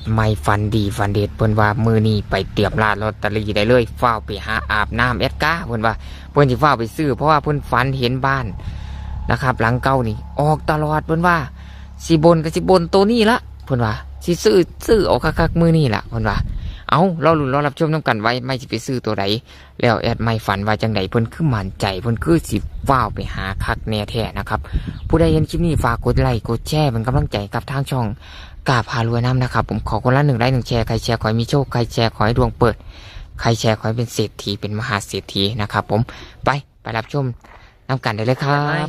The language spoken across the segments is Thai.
ดไม่ฟันดีฟันเด็ดเพิ่นว่ามือนี้ไปเตรียมร้านลอตเตอรี่ได้เลยเฝ้าไปหาอาบน้ำแอดก้าเพิ่นว่าเพิ่นสิเฝ้าไปซื้อเพราะว่าเพิ่นฝันเห็นบ้านนะครับ หลังเก่านี่ออกตลอดเพิ่นว่าสิบนก็สิบนตัวนี้ละเพิ่นว่าสิซื้อซื้อออกคักๆมือนี่ละเพิ่นว่าเอาเราลุ้นรอรับชมน้ำกันไว้ไม่สิไปซื้อตัวใดแล้วแอดไม่ฝันว่าจังใดเพิ่นคือมั่นใจเพิ่นคือสิว้าวไปหาคักแน่แท้นะครับ ผู้ใดเห็นคลิปนี้ฝากกดไลค์กดแชร์เป็นกำลังใจกับทางช่อง กาพารวยน้ำนะครับ ผมขอคนละหนึ่งไลค์หนึ่งแชร์ใครแชร์ขอให้มีโชคใครแชร์ขอให้ดวงเปิด ใครแชร์ขอให้เป็นเศรษฐีเป็นมหาเศรษฐีนะครับ ผมไปไปรับชมน้ำกันได้เลยครับ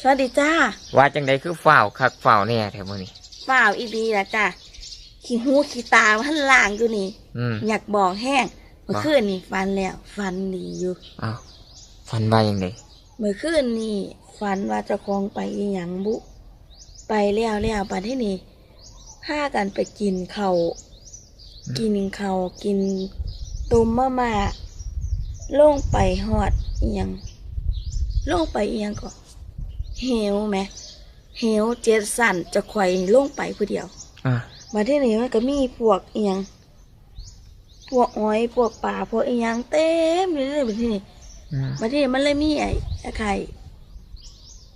สวัสดีจ้าว่าจังใดคือฝ้าวคักฝ้าวแน่แถวมือนี้ฝ่าวอีดีละจ้าขี้หูขี้ตาพันล่างอยู่นี่ อืมอยากบอกแห้งเมื่อว่าคืนนี่ฟันแล้วฟันดีอยู่ อ้าวฝันว่ายังไงเมื่อคืนนี่ฟันว่าเจะคองไปอีหยังบุ ไปแล้วแล้วปันที่นี่ พากันไปกินเขาวกินเขาวกินตุมมะมาลงไปหอดอีหยังลงไปอีหยังก็เหวไหมเหวเจ็ดสั่นจะไขว่ลงไปผู้เดียวอะมาที่นี่มันก็มีพวกเอียงพวกอ้อยพวกป่าพวกเอียงเต็มอยู่เลยมาที่นี่อืมมาที่นี่มันเลยมีไอ้ไอ้ไข่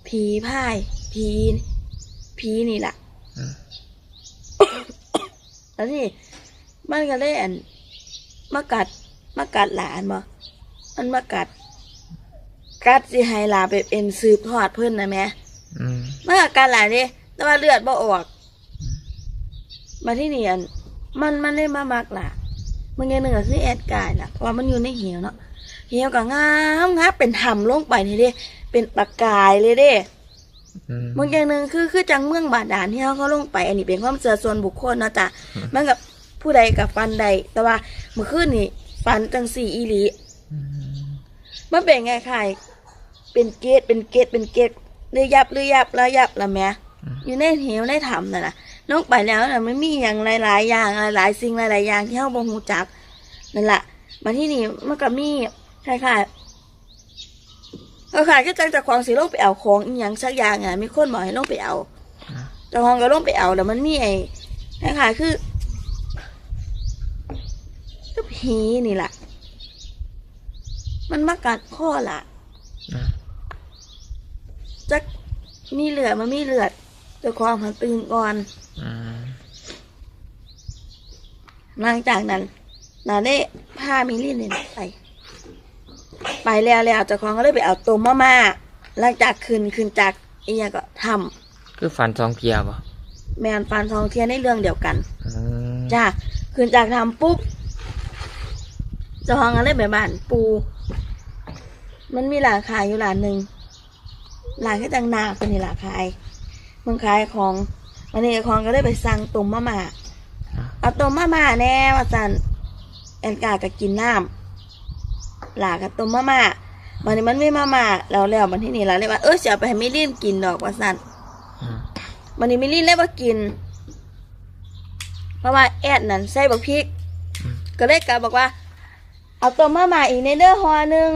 ผีพายผีผีนี่แหละอืม แล้วนี่มันก็เลยอันมากัดมากัดหลานบ่มันมากัด กัดสิให้หลานไปเป็นสืบทอดเพิ่นนะแม่อืมมันก็กัดหลานดิแต่ว่าเลือดบ่ออก มาที่นี่อันมันมันเลยมามักล่ะมันยังหนึ่งก็คือแอดการ์ดล่ะเพราะว่ามันอยู่ในเหวเนาะเหวก็งามงามเป็นถ้ำลงไปนี่เด้เป็นปากกายเลยเด้อืม บางอย่างหนึ่งคือคือจังเมืองบาดาลที่เขาเขาลงไป อันนี้เป็นความเชื่อส่วนบุคคลเนาะจ้ะมันกับผู้ใดกับฟันใด แต่ว่าเมื่อคืนนี่ฟันจังสี่อีหลีอืมมันเป็นไงใครเป็นเกตเป็นเกตเป็นเกตเรือยับเรือยับแล้วยับละแม่อยู่ในเหวในถ้ำน่ะนะลงไปแล้วน่ะมันมีอย่างหลาย ๆ อย่างหลาย ๆ สิ่งหลาย ๆ อย่างที่เขาบ่ฮู้จักนั่นแหละมาที่นี่มันก็มีคล้ายๆ ก็ขายก็จังจากของสีลงไปเอาของอีหยังสักอย่างอะมีคนบอกให้ลงไปเอาเจ้าของก็ลงไปเอาแล้วมันมีไอ้คล้ายๆคือก็ผีนี่แหละมันมากัดข้อล่ะอะจักมีเลือดมันมีเลือดเจ้าของมันตื่นก่อนอืมหลังจากนั้นนาได้พามิลินเนี่ยไป ไปแล้วแล้วเจ้าของก็เลยไปเอาตัวมาม่าหลังจากคืนคืนจากอีหยังก็ทคือฝันสองเพียบ่ำแมนฟันทองเทียนในเรื่องเดียวกัน อืมจ้าคืนจากทำปุ๊บเจ้าของก็เลยไปบ้านปู มันมีร้านขายอยู่ร้านหนึ่งร้านแค่จังนาเป็นนี่ร้านขายมันขายของวันนี้เจ้าของก็เลยไปสั่งตุ่มมาม่าเอาต้มมาม่าแน่ว่าสันแอนกาก็กินน้ำ หลากับต้มมาม่ามันนี้มันไม่มาม่าแล้วแล้วมันที่นี่เราเลยว่าเออจะเอาไปให้มิลินกินดอกว่าสันอืมมันนี้มิลินเลยว่ากิน เพราะว่าแอดนั้นใส่บักพริก ก็เลยกาบอกว่า เอาต้มมาม่าอีกในเด้อหอหนึง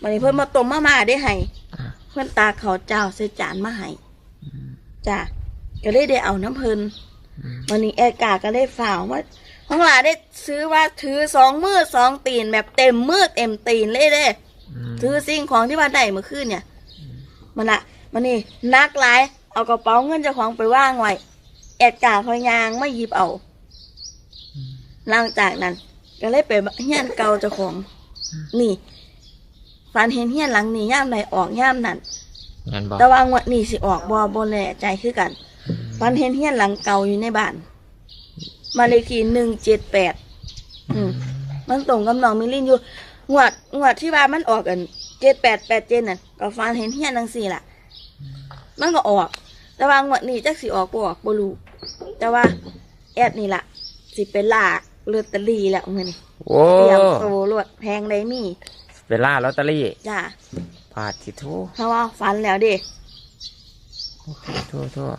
มันนี้เพิ่นมาต้มมาม่าได้ให้อะเพื่อนตาเขาวเจ้าใส่จานมาให้จ้ะก็เลยได้เอาน้ำเพิ่นอืมวันนี้แอดกาก็ได้ฝ่าวว่า ห้องหลาได้ซื้อว่าถือสองมือสองตีนแบบเต็มมือเต็มตีนเลยเด้อืมถือสิ่งของที่ว่าได้เมื่อคืนเนี่ย มันอะมันนี่นักหลาย เอากระเป๋าเงินเจ้าของไปว่างไว้แอดกาเขายางไม่หยิบเอาหลังจากนั้น ก็เลยไปเฮียนเก่าเจ้าของ นี่ฝันเห็นเฮียนหลังนี้ย่ามใดออกย่ามนั้นงั้นบอกแต่ว่างวดนี้สิออกบอบนแน่ใจคือกันฝันเห็นเฮียนหลังเก่าอยู่ในบ้าน มานเลขที่หนึ่งเจ็ดแปดอืม มันตรงกับน้องมิลลินอยู่งวดงวดที่ว่ามันออกกันเจ็ดแปดแปดเจ็ดน่ะก็ฝันเห็นเฮียนทั้งสี่ล่ะ มันก็ออก แต่ว่างวดนี้จักสิออกบ่ออกบ่รู้แต่ว่าแอดนี่ล่ะ สิเป็นลากลอตเตอรี่แล้วมื้อนี้โอ้เตรียมโตรวดแพงได้มีเวลาลอตเตอรี่จ้าพาดสิโทเพราะว่าฝันแล้วเด้ทั่วทั่ว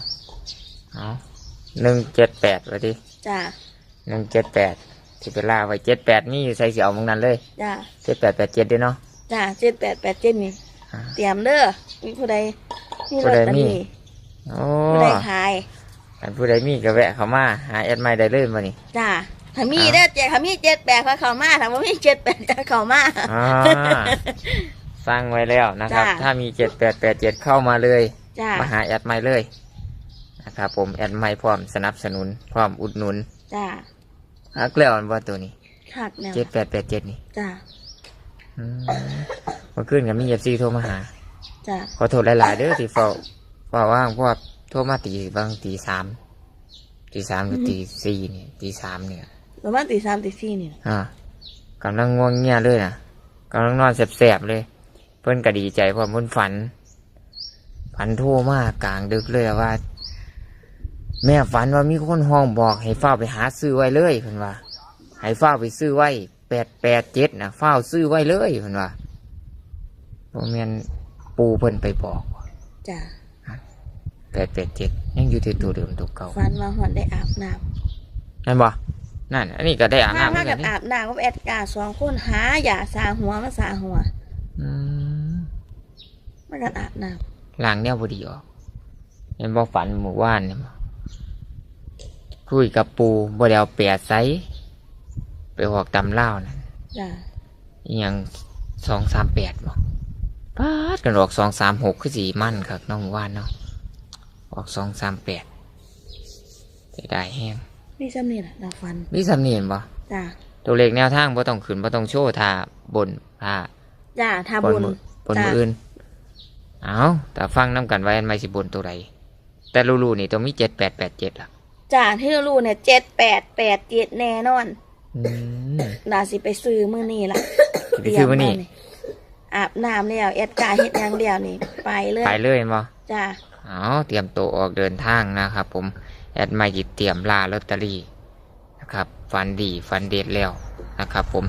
เอาหนึ่งเจ็ดแปดไว้ดิ จ้าหนึ่งเจ็ดแปดที่เวลาไว้เจ็ดแปดนี่ใส่เสียวมึงนั้นเลยจ้าเจ็ดแปดแปดเจ็ดด้วยเนาะจ้าเจ็ดแปดแปดเจ็ดนี่ อ่า เตรียมเด้อมีผู้ใดมีผู้ลอตใดเตอมีรี่โอ้ผู้ใดขาย อันผู้ใดมีก็แวะเข้ามาหาแอดไมได้เลยมานี่ จ้าถ้ามีเด้อเจ็ดถ้ามีเจ็ดแปดเขาเข้ามาถ้าว่ามีเจ็ดแปดจะเข้ามา อ่าสร้างไว้แล้วนะครับ จ้ะ ถ้ามีเจ็ดแปดแปดเจ็ดเข้ามาเลย จ้ามาหาแอดไมเลย นะครับผมแอดไมพร้อมสนับสนุน พร้อมอุดหนุนจ้าฮักแล้วอันว่าตัวนี้คักแนวเจ็ดแปดแปดเจ็ดนี่จ้าอืมเมื่อคืนกับมีเอฟซีโทรมาหาจ้าขอโทษหลายๆเด้อที่เฝ้าเฝ้าว่างเพราะว่าโทรมาตีบางตีสามตีสามหรือตีสี่เนี่ยตีสามเนี่ยประมาณตีสามตีสี่นี่นะอ่ากำลังง่วงเงียเลยนะกำลังนอนแสบๆเลย เพิ่นก็ดีใจเพราะเพิ่นฝัน ฝันโทรมากกลางดึกเลยว่า แม่ฝันว่ามีคนห้องบอก ให้เฝ้าไปหาซื้อไว้เลยเพิ่นว่าให้เฝ้าไปซื้อไว้แปดแปดเจ็ดนะเฝ้าซื้อไว้เลยเพิ่นว่าบ่แม่นปูเพิ่นไปบอกจ้าแปดแปดเจ็ดยังอยู่ที่ตัวเดิมตัวเก่าฟันมาหอนได้อาบน้นั่นบ่นั่น อันนี้ก็ได้อาบำมาน้ำเหมืมาอนกักันบนี่อาบน้ำกับแอดการ์สองคนหาอย่าสาหัวมาสาหัวอืมมากันอาบน้ล้างแนวบดีออกเห็นบ่ฝันหมู่ว่านเนี่ยบ่ คุยกับปูบ่ได้เอาแปดไซส์ไปออกตำเล่าวนะำจ้าอีหยังสองสามแปดบ่ปาดกันออกสองสามหกคือสีมั่นครับน้องหมู่ว่านเนาะออกสองสามแปดจะได้แห้งนี่ซ้ำนี่แหละดาฟันนี่สำเนียนบ่จ้าตัวเลขแนวทางบ่ต้องขึ้นบ่ต้องโชว์ท่าบนท่าจ้าทาบบุนญมือบนจ้ะมืออื่น เอาแต่ฟังน้ำกันไว้อันไม่สิบนตัวใดแต่รูๆนี่ต้องมีเจ็ดแปดแปดเจ็ดล่ะ จ้าที่เรารู้เนี่ยเจ็ดแปดแปดเจ็ดแน่นอนอืมน่าสิไปซื้อมื้อนี้ล่ะสิไปซื้อมื้อนี้เตรียมาอาบน้ำแล้วแอดการ์เฮ็ดหยังเดียวนี่ ไปเลยไปเลยเห็นบ่จ้าเอาเตรียมตัวออกเดินทางนะครับ ผมแอดไม่จิเตรียมลาลอตเตอรี่นะครับฟันดีฟันเด็ดแล้วนะครับ ผม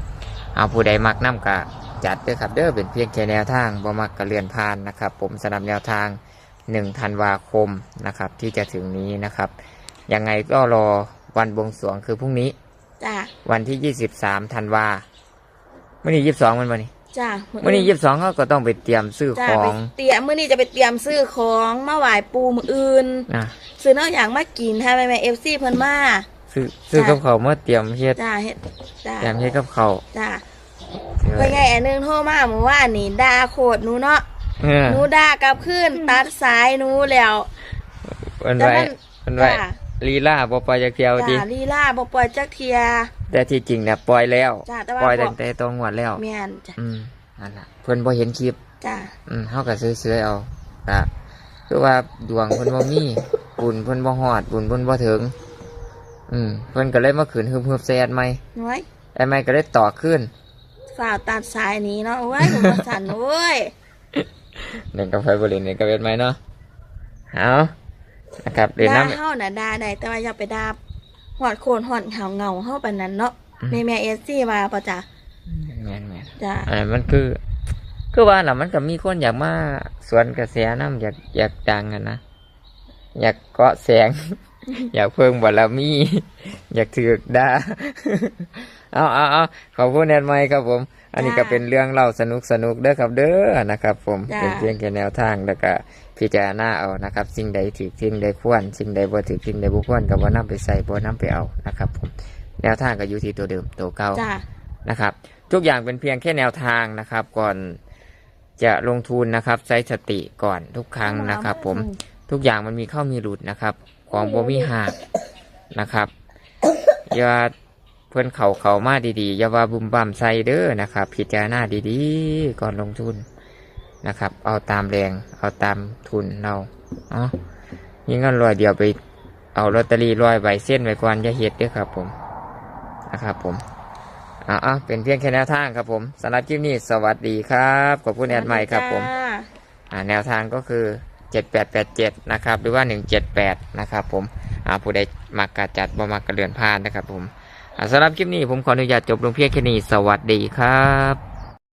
เอาผู้ใดมักน้ำกะจัดเด้อครับเด้อเป็นเพียงแค่แนวทางบ่มักกะเลื่อนผ่านนะครับ ผมสำหรับแนวทาง1ธันวาคมนะครับ ที่จะถึงนี้นะครับ ยังไงก็รอวันบวงสรวงคือพรุ่งนี้ จ้าวันที่ยี่สิบสามธันวาเมื่อนี้ยี่สิบสองมันวันนี้จ้าเมื่อนี้ยี่สิบสองเขาก็ต้องไปเตรียมซื้อจ้าขอไปงเตรียมมื้อนี้จะไปเตรียมซื้อของมาไหว้ปูมื้ออื่นนะซื้อน้องอย่างมากินให้แม่แม่เอฟซีเพิ่นมาซื้อซื้อกับเขาวเมื่อเตรียมเฮ็ดจ้าเฮ็ดจ้าเตรียมเฮ็ดกับเขาวจ้าเพิ่นไงอันหนึงโทรมาเมื่อวานนี่ด่าโคตรหนูเนาะเออหนูด่ากลับคืนตัดสายหนูแล้วมันแต่ไว้มันมันไว้จ้า ลีลาบ่ปล่อยจากเที่ยวดิจ้าลีลาบ่ปล่อยจักเทีย แต่ที่จริงเนี่ยปล่อยแล้วจ้าแต่ว่าปล่อยพวตั้กงแต่ตองวดแล้ว แม่นจ้าอืมนั่นล่ะเพิ่นบ่เห็นคลิป จ้าอืมเฮาก็ซื้อๆเอาก็คือว่าดวงเพิ่นบ่มี บุญเพิ่นบ่ฮอด บุญเพิ่นบ่ถึง อืมเพิ่นก็เลยมาขืนฮึบๆใส่แอดใหม่น้อยแอดใหม่ก็เลยต่อขึ้นฝ่าวตัดสายหนี้เนาะโอ้ยผมว่าสั่นโอ้ยเล่นกับไฟบริเล่นกับเวทไหมเนาะเอา นะครับเล่นด่าน้ำ เฮาน่ะด่าได้แต่ว่าอย่าไปด่าหอดโคนหอดเหาเงาเฮาปานนั้นเนาะแม่แม่เอซี่ว่าป่ะจ้ะแม่นแม่นจ้าอันนั้นมันคือ คือว่าล่ะมันก็มีคนอยากมาสวนกระแสน้ำอยากอยากดังกันนะอยากเกาะแสง อยากเพิ่งบารมี อยากถือกด่าเอาเอาเอาขอบคุณแอดไมค์ครับผม อันนี้ก็เป็นเรื่องเล่าสนุกสนุกๆเด้อครับเด้อนะครับ ผมเป็นเพียงแค่แนวทางแล้วก็ พิจารณาเอานะครับ สิ่งใดถือสิ่งใดควรสิ่งใดบ่ถือสิ่งใดบ่ควรก็บ่นำไปใส่บ่นำไปเอานะครับผมแนวทางก็อยู่ที่ตัวเดิมตัวเก่าจ้านะครับ ทุกอย่างเป็นเพียงแค่แนวทางนะครับ ก่อนจะลงทุนนะครับใช้สติก่อนทุกครั้งนะครับ ผมทุกอย่างมันมีเข้ามีหลุดนะครับ ของบ่มีหักนะครับอย่าเพื่อนเขาเขามาดีๆอย่าว่าบุมบั่มใส่เด้อนะครับพิจารณาดีๆ ก่อนลงทุน นะครับ เอาตามแรง เอาตามทุนเราเอ๋อยิงเงินรอยเดียวไป เอาลอตเตอรี่ร้อยใบเส้นไว้ก่อนอย่าเฮ็ดเด้อครับผมนะครับผมอ่าเป็นเพียงแค่แนวทางครับผมสำหรับคลิปนี้สวัสดีครับขอบคุณแอดใหม่ครับผมจ้าอ่าแนวทางก็คือ7887นะครับ หรือว่า178นะครับผมอ่าผู้ใดมักกะจัดบ่มักกะเลือนพลาดนะครับผมอ่าสำหรับคลิปนี้ผมขออนุญาตจบลงเพียงแค่นี้สวัสดีครับ